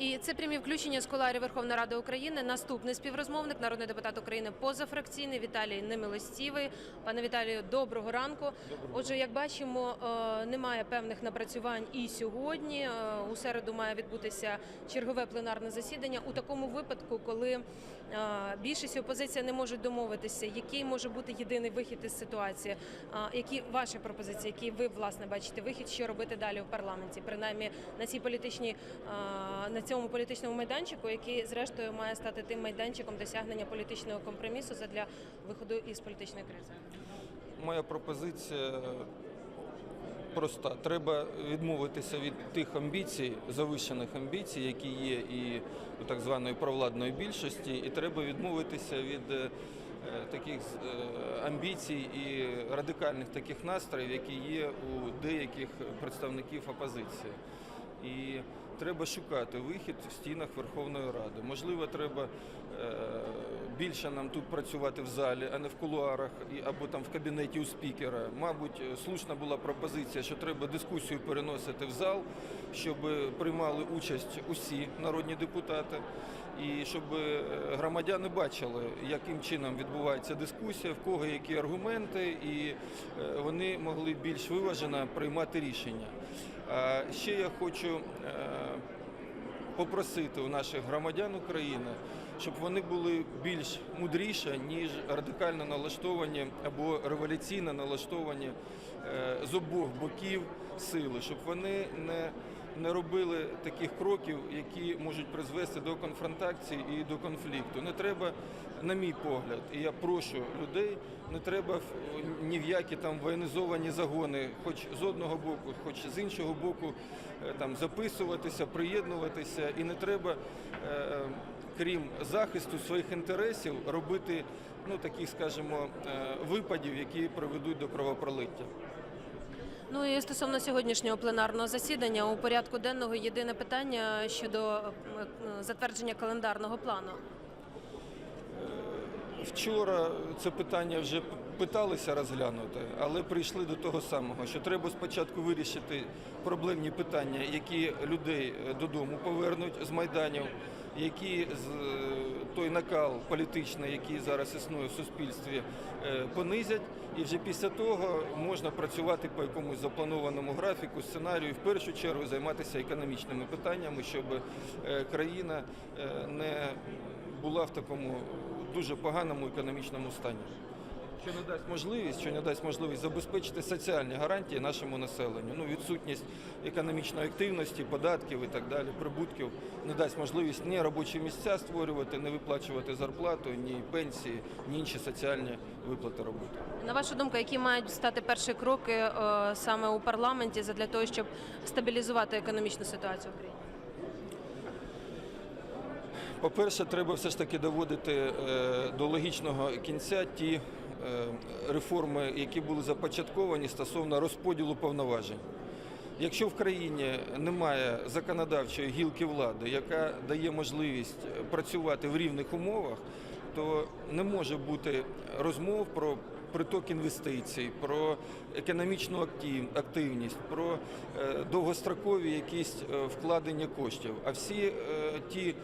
І це прямі включення з куларів Верховної Ради України. Наступний співрозмовник, народний депутат України позафракційний Віталій Немилостівий. Пане Віталію, доброго ранку. Отже, як бачимо, е, немає певних напрацювань і сьогодні. Е, У середу має відбутися чергове пленарне засідання. У такому випадку, коли е, більшість і опозиція не можуть домовитися, який може бути єдиний вихід із ситуації, які ваші пропозиції, які ви власне бачите вихід, що робити далі в парламенті, принаймні на цій політичній на цьому політичному майданчику, який зрештою має стати тим майданчиком досягнення політичного компромісу задля виходу із політичної кризи. Моя пропозиція проста. Треба відмовитися від тих амбіцій, завищених амбіцій, які є і у так званої провладної більшості, і треба відмовитися від е, таких е, амбіцій і радикальних таких настроїв, які є у деяких представників опозиції. І треба шукати вихід в стінах Верховної Ради. Можливо, треба е, більше нам тут працювати в залі, а не в кулуарах або там в кабінеті у спікера. Мабуть, е, слушна була пропозиція, що треба дискусію переносити в зал, щоб приймали участь усі народні депутати. І щоб е, громадяни бачили, яким чином відбувається дискусія, в кого які аргументи, і вони могли більш виважено приймати рішення. А ще я хочу е, попросити у наших громадян України, щоб вони були більш мудріші, ніж радикально налаштовані або революційно налаштовані е, з обох боків сили, щоб вони не не робили таких кроків, які можуть призвести до конфронтації і до конфлікту. Не треба, на мій погляд, і я прошу людей, не треба ні в які там воєнізовані загони, хоч з одного боку, хоч з іншого боку, е, там записуватися, приєднуватися, і не треба. е, Крім захисту своїх інтересів, робити ну таких, скажімо, е, випадів, які приведуть до кровопролиття. Ну і стосовно сьогоднішнього пленарного засідання у порядку денного єдине питання щодо е, затвердження календарного плану. Вчора це питання вже питалися розглянути, але прийшли до того самого, що треба спочатку вирішити проблемні питання, які людей е, додому повернуть з майданів, які з е, той накал політичний, який зараз існує в суспільстві, е, понизять. І вже після того можна працювати по якомусь запланованому графіку, сценарію, і в першу чергу займатися економічними питаннями, щоб країна не була в такому дуже поганому економічному стані. Що не дасть можливість, що не дасть можливість забезпечити соціальні гарантії нашому населенню. Ну, відсутність економічної активності, податків і так далі, прибутків не дасть можливість ні робочі місця створювати, ні виплачувати зарплату, ні пенсії, ні інші соціальні виплати робити. На вашу думку, які мають стати перші кроки е, саме у парламенті для того, щоб стабілізувати економічну ситуацію в Україні? По-перше, треба все ж таки доводити е, до логічного кінця ті реформи, які були започатковані стосовно розподілу повноважень. Якщо в країні немає законодавчої гілки влади, яка дає можливість працювати в рівних умовах, то не може бути розмов про приток інвестицій, про економічну актив- активність, про е, довгострокові якісь е, вкладення коштів. А всі е, ті е,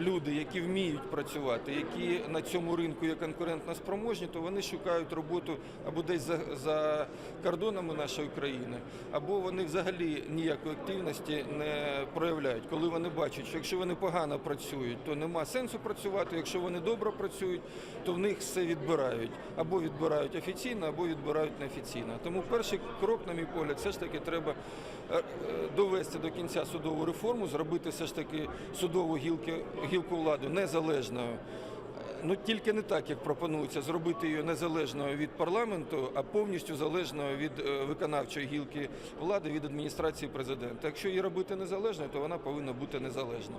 люди, які вміють працювати, які на цьому ринку є конкурентно спроможні, то вони шукають роботу або десь за, за кордонами нашої країни, або вони взагалі ніякої активності не проявляють. Коли вони бачать, що якщо вони погано працюють, то нема сенсу працювати. Якщо вони добре працюють, то в них все відбирають. Або відбирають офіційно, або відбирають неофіційно. Тому перший крок, на мій погляд, все ж таки треба е, е, довести до кінця судову реформу, зробити все ж таки судову гілки, гілку влади незалежною. Ну тільки не так, як пропонується, зробити її незалежною від парламенту, а повністю залежною від е, виконавчої гілки влади, від адміністрації президента. Якщо її робити незалежною, то вона повинна бути незалежна.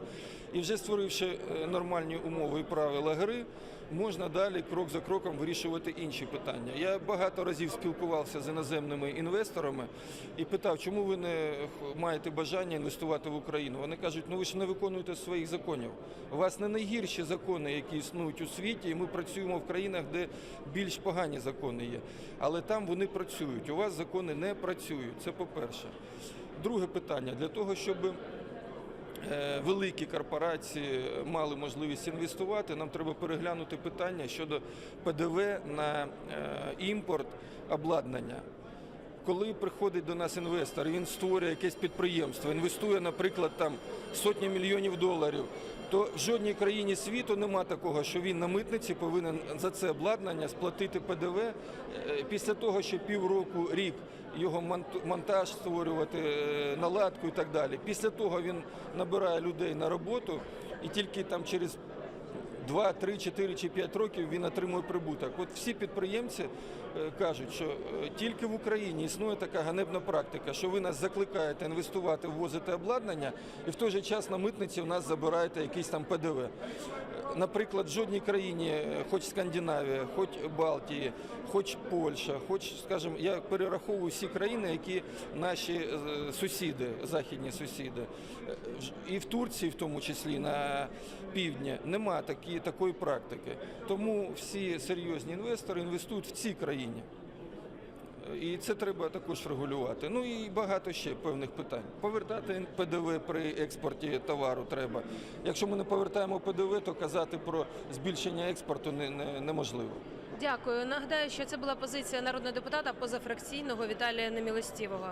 І вже створивши е, нормальні умови і правила гри, можна далі крок за кроком вирішувати інші питання. Я багато разів спілкувався з іноземними інвесторами і питав, чому ви не маєте бажання інвестувати в Україну. Вони кажуть, ну ви ж не виконуєте своїх законів. У вас не найгірші закони, які існують у світі, і ми працюємо в країнах, де більш погані закони є. Але там вони працюють. У вас закони не працюють. Це по-перше. Друге питання для того, щоб великі корпорації мали можливість інвестувати, нам треба переглянути питання щодо ПДВ на е, імпорт обладнання. Коли приходить до нас інвестор, він створює якесь підприємство, інвестує, наприклад, там сотні мільйонів доларів, то в жодній країні світу нема такого, що він на митниці повинен за це обладнання сплатити ПДВ е, після того, що півроку, рік його монтаж створювати, е, наладку і так далі. Після того він набирає людей на роботу і тільки там через 2, 3, 4 чи 5 років він отримує прибуток. От всі підприємці е, кажуть, що е, тільки в Україні існує така ганебна практика, що ви нас закликаєте інвестувати, ввозити обладнання, і в той же час на митниці в нас забираєте якийсь там ПДВ. Е, Наприклад, в жодній країні, хоч Скандинавія, хоч Балтії, хоч Польща, хоч, скажімо, я перераховую всі країни, які наші сусіди, західні сусіди, і в Турції, в тому числі на півдні, нема такої практики. Тому всі серйозні інвестори інвестують в цій країні. І це треба також регулювати. Ну і багато ще певних питань. Повертати ПДВ при експорті товару треба. Якщо ми не повертаємо ПДВ, то казати про збільшення експорту не, не, неможливо. Дякую. Нагадаю, що це була позиція народного депутата позафракційного Віталія Немілостівого.